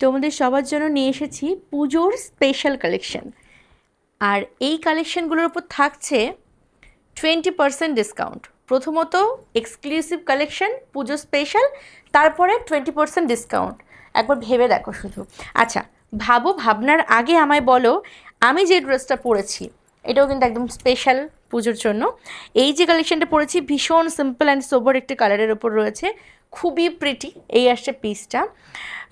তোমাদের সবার জন্য নিয়ে এসেছি পুজোর স্পেশাল কালেকশন আর এই কালেকশনগুলোর উপর থাকছে টোয়েন্টি পার্সেন্ট ডিসকাউন্ট প্রথমত এক্সক্লুসিভ কালেকশন পুজো স্পেশাল তারপরে টোয়েন্টি পার্সেন্ট ডিসকাউন্ট একবার ভেবে দেখো শুধু। আচ্ছা ভাবো ভাবনার আগে আমায় বলো, আমি যে ড্রেসটা পরেছি, এটাও কিন্তু একদম স্পেশাল পুজোর জন্য। এই যে কালেকশনটা পরেছি, ভীষণ সিম্পল অ্যান্ড সোবার একটি কালারের ওপর রয়েছে। খুবই প্রিটি এই আসছে পিসটা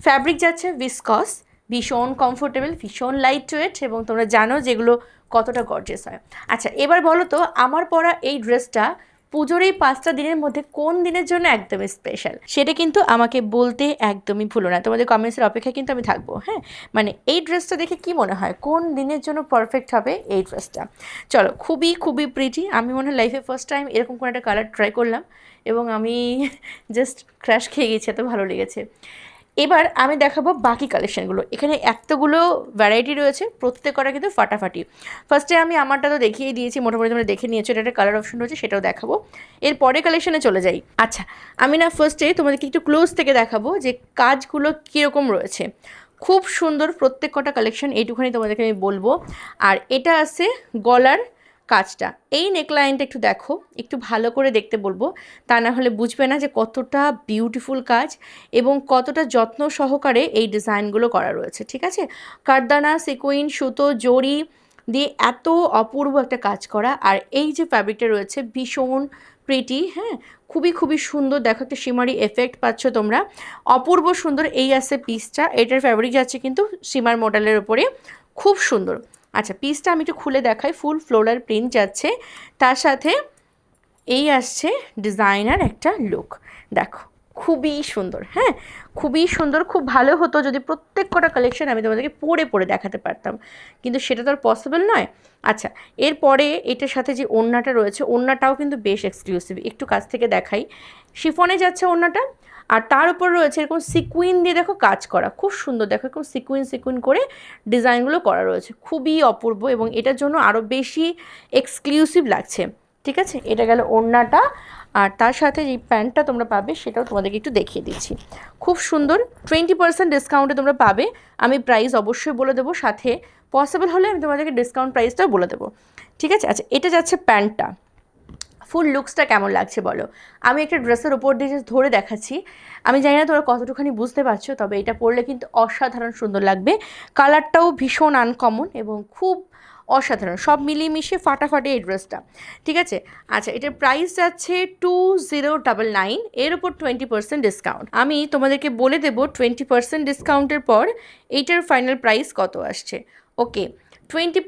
ফ্যাব্রিক যাচ্ছে ভিসকস ভীষণ কমফোর্টেবল ভীষণ লাইট ওয়েট এবং তোমরা জানো যেগুলো কতটা গর্জেস হয়। আচ্ছা এবার বলো তো, আমার পরা এই ড্রেসটা পুজোর এই পাঁচটা দিনের মধ্যে কোন দিনের জন্য একদমই স্পেশাল সেটা কিন্তু আমাকে বলতে একদমই ভুলো না। তোমাদের কমেন্টসের অপেক্ষায় কিন্তু আমি থাকব হ্যাঁ? মানে এই ড্রেসটা দেখে কি মনে হয়? কোন দিনের জন্য পারফেক্ট হবে এই ড্রেসটা চলো, খুবই খুবই প্রিটি আমি মনে হয় লাইফে ফার্স্ট টাইম এরকম কোনো একটা কালার ট্রাই করলাম এবং আমি জাস্ট ক্র্যাশ খেয়ে গেছি, এত ভালো লেগেছে। এবার আমি দেখাবো বাকি কালেকশানগুলো এখানে এতগুলো ভ্যারাইটি রয়েছে প্রত্যেক কটা কিন্তু ফাটাফাটি। ফার্স্টে আমি আমারটা তো দেখিয়ে দিয়েছি, মোটামুটি তোমরা দেখে নিয়েছো, এটা একটা কালার অপশন রয়েছে, সেটাও দেখাবো। এর পরে কালেকশানে চলে যাই। আচ্ছা আমি না ফার্স্টে তোমাদেরকে একটু ক্লোজ থেকে দেখাবো যে কাজগুলো কীরকম রয়েছে। খুব সুন্দর প্রত্যেক কটা কালেকশন এইটুখানি তোমাদেরকে আমি বলব। আর এটা আছে গলার কাজটা। এই নেকলাইনটা একটু দেখো, একটু ভালো করে দেখতে বলব। তা না হলে বুঝবে না যে কতটা বিউটিফুল কাজ এবং কতটা যত্ন সহকারে এই ডিজাইনগুলো করা রয়েছে, ঠিক আছে? কারদানা সিকুইন সুতো, জড়ি দিয়ে এত অপূর্ব একটা কাজ করা। আর এই যে ফ্যাব্রিকটা রয়েছে, ভীষণ প্রিটি হ্যাঁ? খুবই খুবই সুন্দর। দেখো একটা সিমারি এফেক্ট পাচ্ছ তোমরা। অপূর্ব সুন্দর এই আছে পিসটা এটার ফ্যাব্রিক যাচ্ছে কিন্তু সিমার মডেলের ওপরে খুব সুন্দর। আচ্ছা পিসটা আমি একটু খুলে দেখাই। ফুল ফ্লোরাল প্রিন্ট যাচ্ছে। তার সাথে এই আসছে ডিজাইনার একটা লুক দেখো, খুবই সুন্দর হ্যাঁ? খুবই সুন্দর, খুব ভালো হতো যদি প্রত্যেক কটা কালেকশন আমি তোমাদেরকে পরে পরে দেখাতে পারতাম। কিন্তু সেটা তো আর পসিবল নয়। আচ্ছা এরপরে এটার সাথে যে ওড়নাটা রয়েছে, ওড়নাটাও কিন্তু বেশ এক্সক্লুসিভ একটু কাছ থেকে দেখাই। শিফনে যাচ্ছে ওড়নাটা। আর তার উপর রয়েছে এরকম সিকুইন দিয়ে দেখো কাজ করা। খুব সুন্দর দেখো, এরকম সিকুইন সিকুইন করে ডিজাইনগুলো করা রয়েছে। খুবই অপূর্ব এবং এটার জন্য আরও বেশি এক্সক্লুসিভ লাগছে। ঠিক আছে? এটা গেল ওড়নাটা আর তার সাথে যে প্যান্টটা তোমরা পাবে সেটাও তোমাদেরকে একটু দেখিয়ে দিচ্ছি। খুব সুন্দর টোয়েন্টি পার্সেন্ট ডিসকাউন্টে তোমরা পাবে। আমি প্রাইস অবশ্যই বলে দেবো, সাথে পসিবল হলে আমি তোমাদেরকে ডিসকাউন্ট প্রাইসটাও বলে দেবো। ঠিক আছে? আচ্ছা এটা যাচ্ছে প্যান্টটা। ফুল লুকসটা কেমন লাগছে বলো? আমি একটা ড্রেসের ওপর দিয়ে just ধরে দেখাচ্ছি। আমি জানি না তোমরা কতটুখানি বুঝতে পারছ, তবে এটা পরলে কিন্তু অসাধারণ সুন্দর লাগবে। কালারটাও ভীষণ আনকমন এবং খুব অসাধারণ। সব মিলিয়ে মিশিয়ে ফাটাফাটি এই ড্রেসটা। ঠিক আছে? আচ্ছা এটার প্রাইস যাচ্ছে টু জিরো ডাবল নাইন এর উপর টোয়েন্টি পার্সেন্ট ডিসকাউন্ট আমি তোমাদেরকে বলে দেবো টোয়েন্টি পার্সেন্ট ডিসকাউন্টের পর এইটার ফাইনাল প্রাইস কত আসছে। ওকে টোয়েন্টি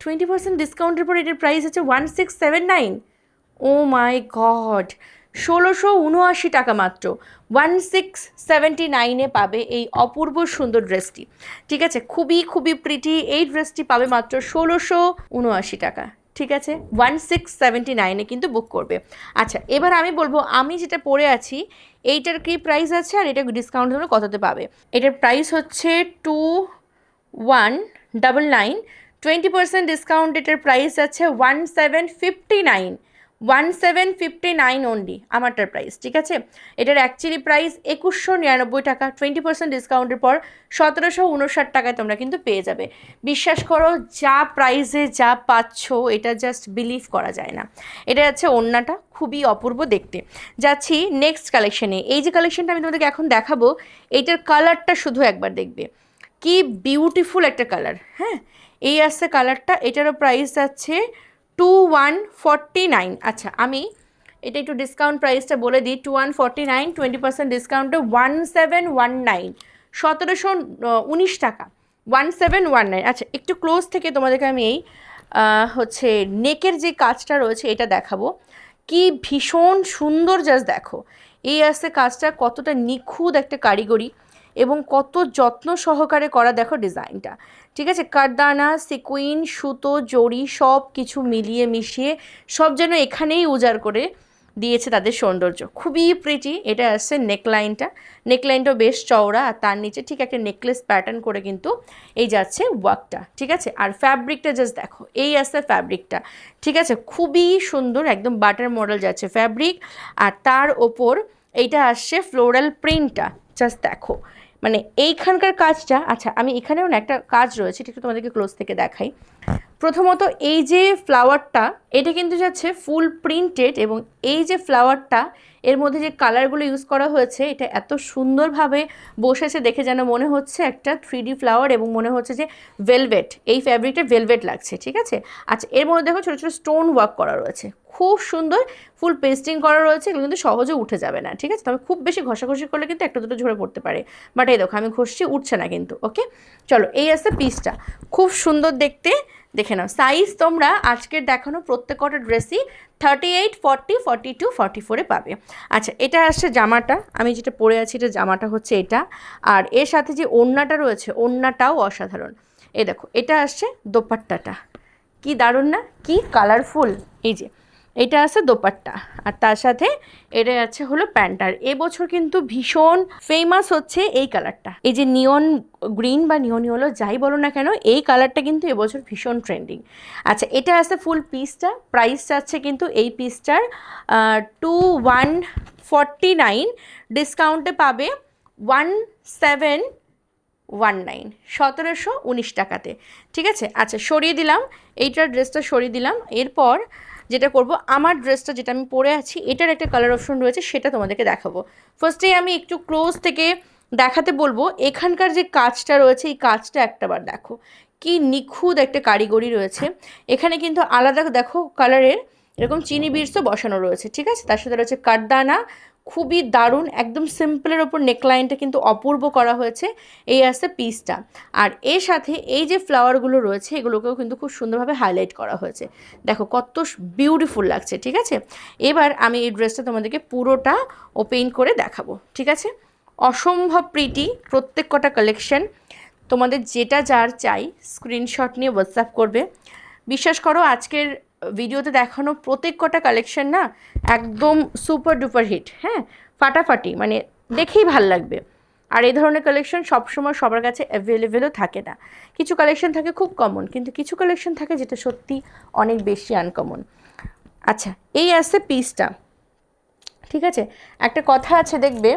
টোয়েন্টি পার্সেন্ট ডিসকাউন্টের পর এটার প্রাইস হচ্ছে one six seven nine oh my god, ষোলোশো উনআশি টাকা মাত্র। ওয়ান সিক্স সেভেন্টি নাইনে পাবে এই অপূর্ব সুন্দর ড্রেসটি। ঠিক আছে, খুবই খুবই প্রিটি এই ড্রেসটি পাবে মাত্র ষোলোশো উনআশি টাকা। ঠিক আছে, ওয়ান সিক্স সেভেন্টি নাইনে কিন্তু বুক করবে। আচ্ছা এবার আমি বলব, আমি যেটা পরে আছি, এইটার কি প্রাইস আছে আর এটা ডিসকাউন্ট ধরে কততে পাবে? এটার প্রাইস হচ্ছে two one double nine, twenty percent discount এটার প্রাইস আছে one seven fifty nine. One seven fifty nine only আমারটার price ঠিক আছে? এটার অ্যাকচুয়ালি প্রাইস একুশশো নিরানব্বই টাকা টোয়েন্টি পার্সেন্ট ডিসকাউন্টের পর সতেরোশো উনষাট টাকায় তোমরা কিন্তু পেয়ে যাবে। বিশ্বাস করো, যা প্রাইসে যা পাচ্ছ, এটা জাস্ট বিলিভ করা যায় না। এটা যাচ্ছে ওড়নাটা, খুবই অপূর্ব দেখতে। যাচ্ছি নেক্সট কালেকশনে এই যে কালেকশনটা আমি তোমাদেরকে এখন দেখাবো এইটার কালারটা শুধু একবার দেখবে। কি বিউটিফুল একটা কালার হ্যাঁ? এই আসছে কালারটা এটারও প্রাইস যাচ্ছে টু ওয়ান ফর্টি নাইন আচ্ছা আমি এটা একটু ডিসকাউন্ট প্রাইসটা বলে দিই। Two one forty nine twenty percent ডিসকাউন্টে ওয়ান সেভেন ওয়ান নাইন সতেরোশো উনিশ টাকা। ওয়ান সেভেন ওয়ান নাইন আচ্ছা একটু ক্লোজ থেকে তোমাদেরকে আমি এই হচ্ছে নেকের যে কাজটা রয়েছে, এটা দেখাবো। কি ভীষণ সুন্দর জাস্ট দেখো। এই আসতে কাজটা, কতটা নিখুঁত একটা কারিগরি এবং কত যত্ন সহকারে করা দেখো ডিজাইনটা ঠিক আছে? কারদানা, সিকুইন, সুতো, জড়ি সব কিছু মিলিয়ে মিশিয়ে সব যেন এখানেই উজাড় করে দিয়েছে তাদের সৌন্দর্য। খুবই প্রিটি এটা আসছে নেকলাইনটা নেকলাইনটাও বেশ চওড়া আর তার নিচে ঠিক একটা নেকলেস প্যাটার্ন করে কিন্তু এই যাচ্ছে ওয়ার্কটা ঠিক আছে? আর ফ্যাব্রিকটা জাস্ট দেখো, এই আসছে ফ্যাব্রিকটা ঠিক আছে? খুবই সুন্দর, একদম বাটার মডেল যাচ্ছে ফ্যাব্রিক আর তার ওপর এইটা আসছে ফ্লোরাল প্রিন্টটা জাস্ট দেখো। মানে এইখানকার কাজটা আচ্ছা আমি এখানেও না একটা কাজ রয়েছে এটা একটু তোমাদেরকে ক্লোজ থেকে দেখাই। প্রথমত এই যে ফ্লাওয়ারটা এটা কিন্তু যাচ্ছে ফুল প্রিন্টেড এবং এই যে ফ্লাওয়ারটা এর মধ্যে যে কালারগুলো ইউজ করা হয়েছে এটা এত সুন্দরভাবে বসেছে দেখে যেন মনে হচ্ছে একটা থ্রি ডি ফ্লাওয়ার এবং মনে হচ্ছে যে ভেলভেট এই ফ্যাব্রিকটা ভেলভেট লাগছে ঠিক আছে? আচ্ছা এর মধ্যে দেখো ছোটো ছোটো স্টোন ওয়ার্ক করা রয়েছে। খুব সুন্দর ফুল পেস্টিং করা রয়েছে, এগুলো কিন্তু সহজে উঠে যাবে না, ঠিক আছে? তবে খুব বেশি ঘষাঘষি করলে কিন্তু একটা দুটো ঝরে পড়তে পারে। বাট এই দেখো, আমি ঘষছি, উঠছে না কিন্তু ওকে চলো, এই আসছে পিসটা খুব সুন্দর দেখতে, দেখে নাও। সাইজ তোমরা আজকের দেখানো প্রত্যেক কটা ড্রেসই thirty eight forty forty two forty ফোরে পাবে। আচ্ছা এটা আসছে জামাটা। আমি যেটা পরে আছি, এটা জামাটা হচ্ছে এটা। আর এর সাথে যে ওড়নাটা রয়েছে, ওড়নাটাও অসাধারণ। এ দেখো, এটা আসছে দোপাট্টাটা। কি দারুণ না? কি কালারফুল এই যে এটা আছে দোপাট্টা। আর তার সাথে এটা আছে হলো প্যান্ট আর এবছর কিন্তু ভীষণ ফেমাস হচ্ছে এই কালারটা। এই যে নিয়ন গ্রিন বা নিয়ন হলো যাই বলো না কেন, এই কালারটা কিন্তু এবছর ভীষণ ট্রেন্ডিং আচ্ছা এটা আছে ফুল পিসটা প্রাইস যাচ্ছে কিন্তু এই পিসটার টু ওয়ান ফর্টি নাইন ডিসকাউন্টে পাবে ওয়ান সেভেন ওয়ান নাইন সতেরোশো উনিশ টাকাতে। ঠিক আছে? আচ্ছা সরিয়ে দিলাম। এইটার ড্রেসটা সরিয়ে দিলাম। এরপর যেটা করব, আমার ড্রেসটা যেটা আমি পরে আছি, এটার একটা কালার অপশন রয়েছে, সেটা তোমাদেরকে দেখাবো। ফার্স্টে আমি একটু ক্লোজ থেকে দেখাতে বলব, এখানকার যে কাজটা রয়েছে, এই কাজটা একটাবার দেখো। কি নিখুঁত একটা কারিগরি রয়েছে। এখানে কিন্তু আলাদা দেখো কালারের এরকম চিনি বিটসও বসানো রয়েছে, ঠিক আছে? তার সাথে রয়েছে কাঠদানা খুবই দারুণ, একদম সিম্পলের ওপর নেকলাইনটা কিন্তু অপূর্ব করা হয়েছে এই আসছে পিসটা আর এর সাথে এই যে ফ্লাওয়ারগুলো রয়েছে, এগুলোকেও কিন্তু খুব সুন্দরভাবে হাইলাইট করা হয়েছে। দেখো কত বিউটিফুল লাগছে, ঠিক আছে? এবার আমি এই ড্রেসটা তোমাদেরকে পুরোটা ওপেন করে দেখাবো, ঠিক আছে? অসম্ভব প্রিটি প্রত্যেক কটা কালেকশন তোমাদের যেটা যার চাই স্ক্রিনশট নিয়ে হোয়াটসঅ্যাপ করবে। বিশ্বাস করো, আজকের ভিডিওতে দেখানো প্রত্যেক কটা কালেকশন না একদম সুপার ডুপার হিট হ্যাঁ? ফাটাফাটি মানে দেখেই ভালো লাগবে। আর এই ধরনের কালেকশন সবসময় সবার কাছে অ্যাভেলেবেলও থাকে না। কিছু কালেকশন থাকে খুব কমন কিন্তু কিছু কালেকশন থাকে যেটা সত্যি অনেক বেশি আনকমন আচ্ছা এই আসছে পিসটা ঠিক আছে? একটা কথা আছে দেখবে,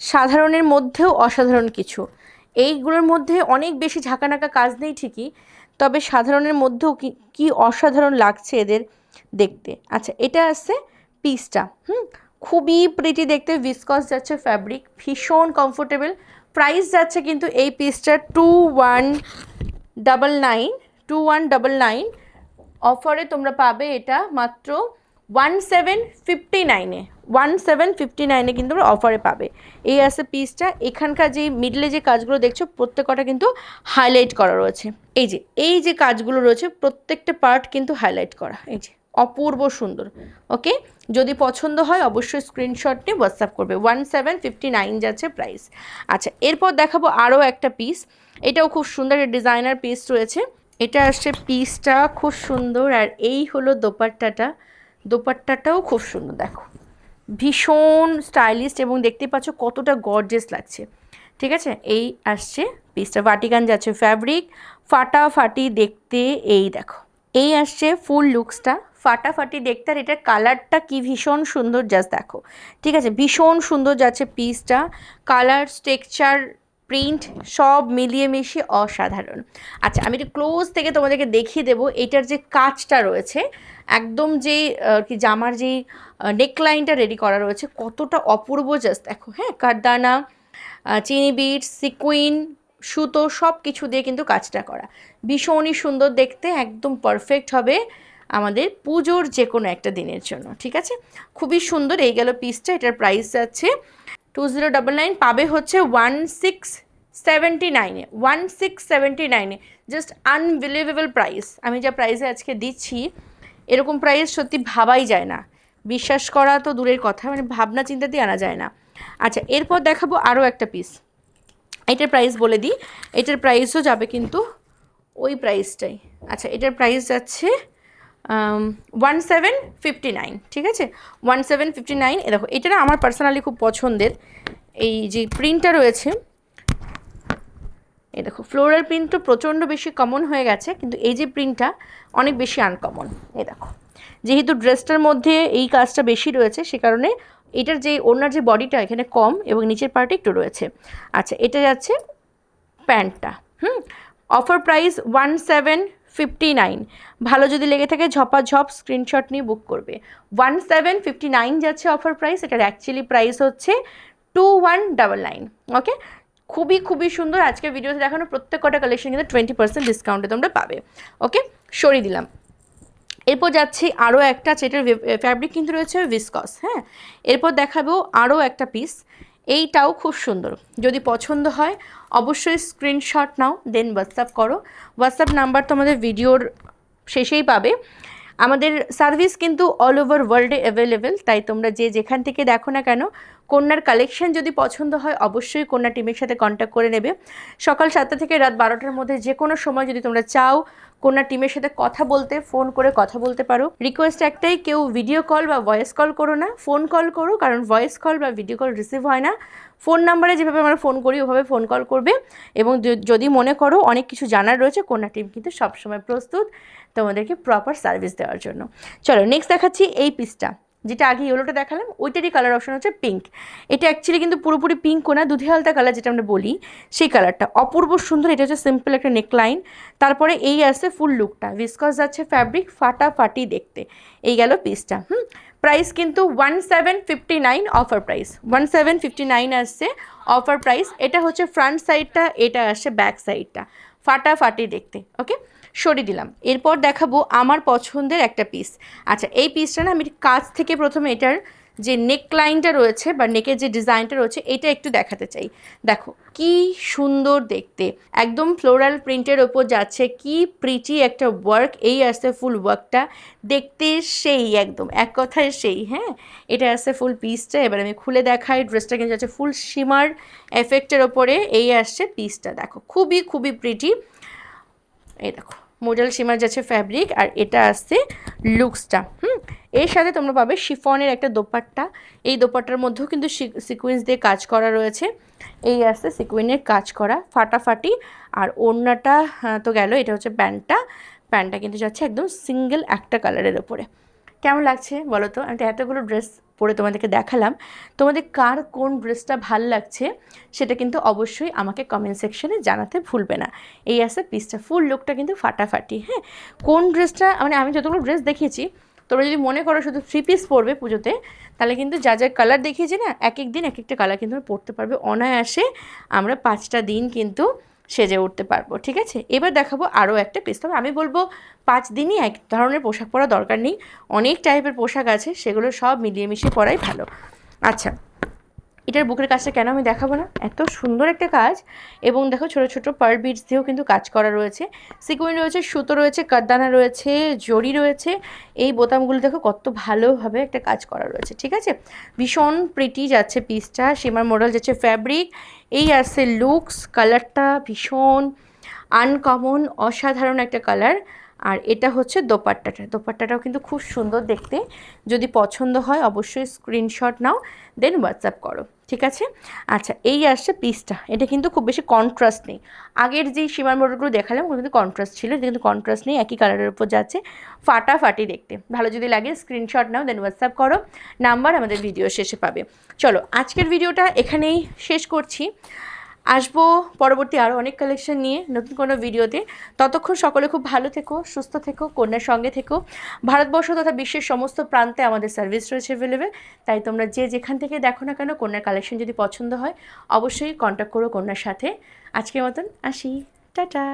সাধারণের মধ্যেও অসাধারণ কিছু। এইগুলোর মধ্যে অনেক বেশি ঝাঁকানাকা কাজ নেই ঠিকই তবে সাধারণের মধ্যেও কি কি অসাধারণ লাগছে এদের দেখতে। আচ্ছা এটা আছে পিসটা, হুম? খুবই প্রিটি দেখতে ভিসকস যাচ্ছে ফ্যাব্রিক ভীষণ কমফোর্টেবল প্রাইস যাচ্ছে কিন্তু এই পিসটা two one double nine two one double nine অফারে তোমরা পাবে এটা মাত্র ওয়ান সেভেন ফিফটি নাইনে ওয়ান সেভেন ফিফটি নাইনে কিন্তু তোমরা অফারে পাবে। এই আছে পিসটা এখানকার যে মিডলে যে কাজগুলো দেখছ, প্রত্যেকটা কিন্তু হাইলাইট করা রয়েছে। এই যে এই যে কাজগুলো রয়েছে, প্রত্যেকটা পার্ট কিন্তু হাইলাইট করা। এই যে, অপূর্ব সুন্দর। ওকে যদি পছন্দ হয়, অবশ্যই স্ক্রিনশট নিয়ে হোয়াটসঅ্যাপ করবে। ওয়ান সেভেন ফিফটি নাইন যাচ্ছে প্রাইস আচ্ছা এরপর দেখাবো আরও একটা পিস এটাও খুব সুন্দর ডিজাইনার পিস রয়েছে। এটা আসছে পিসটা খুব সুন্দর, আর এই হলো দোপাট্টাটা। দোপাট্টাটাও খুব সুন্দর, দেখো। ভীষণ স্টাইলিস্ট এবং দেখতে পাচ্ছ কতটা গর্জেস লাগছে। ঠিক আছে? এই আসছে পিসটা ভাটিকান যাচ্ছে ফ্যাব্রিক ফাটাফাটি দেখতে এই দেখো। এই আসছে ফুল লুকসটা ফাটাফাটি দেখতে আর এটার কালারটা কি ভীষণ সুন্দর জাস্ট দেখো। ঠিক আছে? ভীষণ সুন্দর যাচ্ছে পিসটা কালার টেক্সচার প্রিন্ট সব মিলিয়ে মিশিয়ে অসাধারণ। আচ্ছা আমি একটু ক্লোজ থেকে তোমাদেরকে দেখিয়ে দেবো, এটার যে কাজটা রয়েছে, একদম যে কি জামার যেই নেকলাইনটা রেডি করা রয়েছে, কতটা অপূর্ব জাস্ট দেখো হ্যাঁ কারদানা চিনি বিট সিকুইন সুতো সব কিছু দিয়ে কিন্তু কাজটা করা। ভীষণই সুন্দর দেখতে, একদম পারফেক্ট হবে আমাদের পুজোর যে কোনো একটা দিনের জন্য, ঠিক আছে? খুবই সুন্দর এই গেল পিসটা এটার প্রাইস যাচ্ছে টু জিরো ডাবল নাইন পাবে হচ্ছে ওয়ান সিক্স সেভেন্টি নাইনে ওয়ান সিক্স সেভেন্টি নাইনে জাস্ট আনবিলিভেবল প্রাইস আমি যা প্রাইসে আজকে দিচ্ছি, এরকম প্রাইস সত্যি ভাবাই যায় না। বিশ্বাস করা তো দূরের কথা মানে ভাবনা চিন্তাতেই আনা যায় না। আচ্ছা এরপর দেখাবো আরও একটা পিস এটার প্রাইস বলে দিই। এটার প্রাইসও যাবে কিন্তু ওই প্রাইসটাই আচ্ছা এটার প্রাইস যাচ্ছে ওয়ান সেভেন ফিফটি নাইন ঠিক আছে? ওয়ান সেভেন ফিফটি নাইন এ দেখো, এটা না আমার পার্সোনালি খুব পছন্দের। এই যে প্রিন্টটা রয়েছে এই দেখো ফ্লোরাল প্রিন্ট তো প্রচণ্ড বেশি কমন হয়ে গেছে, কিন্তু এই যে প্রিন্টটা অনেক বেশি আনকমন এই দেখো। যেহেতু ড্রেসটার মধ্যে এই কাজটা বেশি রয়েছে, সে কারণে এটার যে ওনার যে বডিটা এখানে কম এবং নিচের পার্টে একটু রয়েছে। আচ্ছা এটা যাচ্ছে প্যান্টটা, হুম? Offer price one seven fifty nine. ভালো যদি লেগে থাকে, ঝপাঝপ স্ক্রিনশট নিয়ে বুক করবে। ওয়ান সেভেন ফিফটি নাইন যাচ্ছে অফার প্রাইস এটার অ্যাকচুয়ালি প্রাইস হচ্ছে two one double nine okay খুবই খুবই সুন্দর। আজকের ভিডিওতে দেখানো প্রত্যেক কটা কালেকশন কিন্তু টোয়েন্টি পার্সেন্ট ডিসকাউন্টে তোমরা পাবে ওকে সরিয়ে দিলাম। এরপর যাচ্ছি আরও একটা যেটার ফ্যাব্রিক কিন্তু রয়েছে ভিসকস হ্যাঁ? এরপর দেখাবো আরও একটা পিস এইটাও খুব সুন্দর। যদি পছন্দ হয়, অবশ্যই স্ক্রিনশট নাও দেন হোয়াটসঅ্যাপ করো। হোয়াটসঅ্যাপ নাম্বার তোমাদের ভিডিওর শেষেই পাবে। আমাদের সার্ভিস কিন্তু অল ওভার ওয়ার্ল্ডে অ্যাভেলেবেল তাই তোমরা যে যেখান থেকে দেখো না কেন, কন্যার কালেকশন যদি পছন্দ হয়, অবশ্যই কন্যা টিমের সাথে কন্ট্যাক্ট করে নেবে। সকাল সাতটা থেকে রাত বারোটার মধ্যে যে কোনো সময় যদি তোমরা চাও কন্যা টিমের সাথে কথা বলতে ফোন করে কথা বলতে পারো। রিকোয়েস্ট একটাই, কেউ ভিডিও কল বা ভয়েস কল করো না ফোন কল করো, কারণ ভয়েস কল বা ভিডিও কল রিসিভ হয় না। ফোন নাম্বারে যেভাবে আমরা ফোন করি, ওভাবে ফোন কল করবে। এবং যদি মনে করো অনেক কিছু জানার রয়েছে, কন্যা টিম কিন্তু সবসময় প্রস্তুত তোমাদেরকে প্রপার সার্ভিস দেওয়ার জন্য। চলো নেক্সট দেখাচ্ছি এই পিসটা যেটা আগে ইয়েলোটা দেখালাম, ওইটারই কালার অপশন হচ্ছে পিঙ্ক এটা অ্যাকচুয়ালি কিন্তু পুরোপুরি পিঙ্ক না দুধে হালতা কালার যেটা আমরা বলি, সেই কালারটা অপূর্ব সুন্দর, এটা হচ্ছে সিম্পল একটা নেকলাইন তারপরে এই আসছে ফুল লুকটা ভিসকস যাচ্ছে ফ্যাব্রিক ফাটাফাটি দেখতে। এই গেল পিসটা হুম? প্রাইস কিন্তু one seven fifty nine offer price one seven fifty nine আসছে অফার প্রাইস এটা হচ্ছে ফ্রন্ট সাইডটা এটা আসছে ব্যাক সাইডটা ফাটাফাটি দেখতে ওকে সরিয়ে দিলাম। এরপর দেখাবো আমার পছন্দের একটা পিস আচ্ছা এই পিসটা না আমি কাছ থেকে প্রথমে এটার যে নেক লাইনটা রয়েছে বা নেকের যে ডিজাইনটা রয়েছে, এটা একটু দেখাতে চাই। দেখো, কি সুন্দর দেখতে। একদম ফ্লোরাল প্রিন্টের ওপর যাচ্ছে, কি প্রিটি একটা ওয়ার্ক এই আসছে ফুল ওয়ার্কটা দেখতে সেই একদম, এক কথায় সেই হ্যাঁ? এটা আসছে ফুল পিসটা এবার আমি খুলে দেখাই ড্রেসটা কিন্তু যাচ্ছে ফুল শিমার এফেক্টের ওপরে, এই আসছে পিসটা দেখো, খুবই খুবই প্রিটি এই দেখো মোডাল সীমার যাচ্ছে ফ্যাব্রিক আর এটা আসছে লুকসটা হুম? এর সাথে তোমরা পাবে শিফনের একটা দোপাট্টা। এই দোপাট্টার মধ্যেও কিন্তু সিকুয়েন্স দিয়ে কাজ করা রয়েছে। এই আসছে সিকুয়েনের কাজ করা, ফাটাফাটি। আর ওড়নাটা তো গেল, এটা হচ্ছে প্যান্টটা। প্যান্টটা কিন্তু যাচ্ছে একদম সিঙ্গেল একটা কালারের ওপরে কেমন লাগছে বলো তো? আমি তো এতগুলো ড্রেস পরে তোমাদেরকে দেখালাম। তোমাদের কার কোন ড্রেসটা ভালো লাগছে সেটা কিন্তু অবশ্যই আমাকে কমেন্ট সেকশনে জানাতে ভুলবে না। এই আছে পিসটা ফুল লুকটা কিন্তু ফাটাফাটি হ্যাঁ? কোন ড্রেসটা মানে আমি যতগুলো ড্রেস দেখিয়েছি তোমরা যদি মনে করো শুধু থ্রি পিস পরবে পুজোতে, তাহলে কিন্তু যা যা কালার দেখিয়েছি না এক এক দিন এক একটা কালার কিন্তু পরতে পারবে। অনায়াসে আমরা পাঁচটা দিন কিন্তু সেজে উঠতে পারব, ঠিক আছে? এবার দেখাবো আরও একটা পিস তবে আমি বলব, পাঁচ দিনই এক ধরনের পোশাক পরা দরকার নেই। অনেক টাইপের পোশাক আছে, সেগুলো সব মিলিয়ে মিশিয়ে পরাই ভালো। আচ্ছা এটার বুকের কাজটা কেন আমি দেখাবো না? এত সুন্দর একটা কাজ। এবং দেখো ছোট ছোট পার বিটস দিয়েও কিন্তু কাজ করা রয়েছে। সিকুইন রয়েছে, সুতো রয়েছে, কারদানা রয়েছে, জড়ি রয়েছে। এই বোতামগুলো দেখো কত ভালোভাবে একটা কাজ করা রয়েছে, ঠিক আছে? ভীষণ প্রিটি যাচ্ছে পিসটা সীমার মডেল যাচ্ছে ফ্যাব্রিক এই আছে লুকস কালারটা ভীষণ আনকমন অসাধারণ একটা কালার আর এটা হচ্ছে দোপাট্টাটা। দোপাট্টাটাও কিন্তু খুব সুন্দর দেখতে। যদি পছন্দ হয় অবশ্যই স্ক্রিনশট নাও দেন হোয়াটসঅ্যাপ করো, ঠিক আছে? আচ্ছা এই আসছে পিসটা এটা কিন্তু খুব বেশি কন্ট্রাস্ট নেই। আগের যেই সীমার মোটরগুলো দেখালাম, ওগুলো কিন্তু কন্ট্রাস্ট ছিল, এটা কিন্তু কন্ট্রাস্ট নেই, একই কালারের উপর যাচ্ছে। ফাটাফাটি দেখতে। ভালো যদি লাগে স্ক্রিনশট নাও দেন হোয়াটসঅ্যাপ করো, নাম্বার আমাদের ভিডিও শেষে পাবে। চলো, আজকের ভিডিওটা এখানেই শেষ করছি। আসব পরবর্তী আরও অনেক কালেকশন নিয়ে নতুন কোনো ভিডিওতে। ততক্ষণ সকলে খুব ভালো থেকো, সুস্থ থেকো, কন্যার সঙ্গে থেকো। ভারতবর্ষ তথা বিশ্বের সমস্ত প্রান্তে আমাদের সার্ভিস রয়েছে অ্যাভেলেবেল তাই তোমরা যে যেখান থেকে দেখো না কেন কন্যার কালেকশন যদি পছন্দ হয়, অবশ্যই কন্ট্যাক্ট করো কন্যার সাথে। আজকের মতন আসি। টাটা!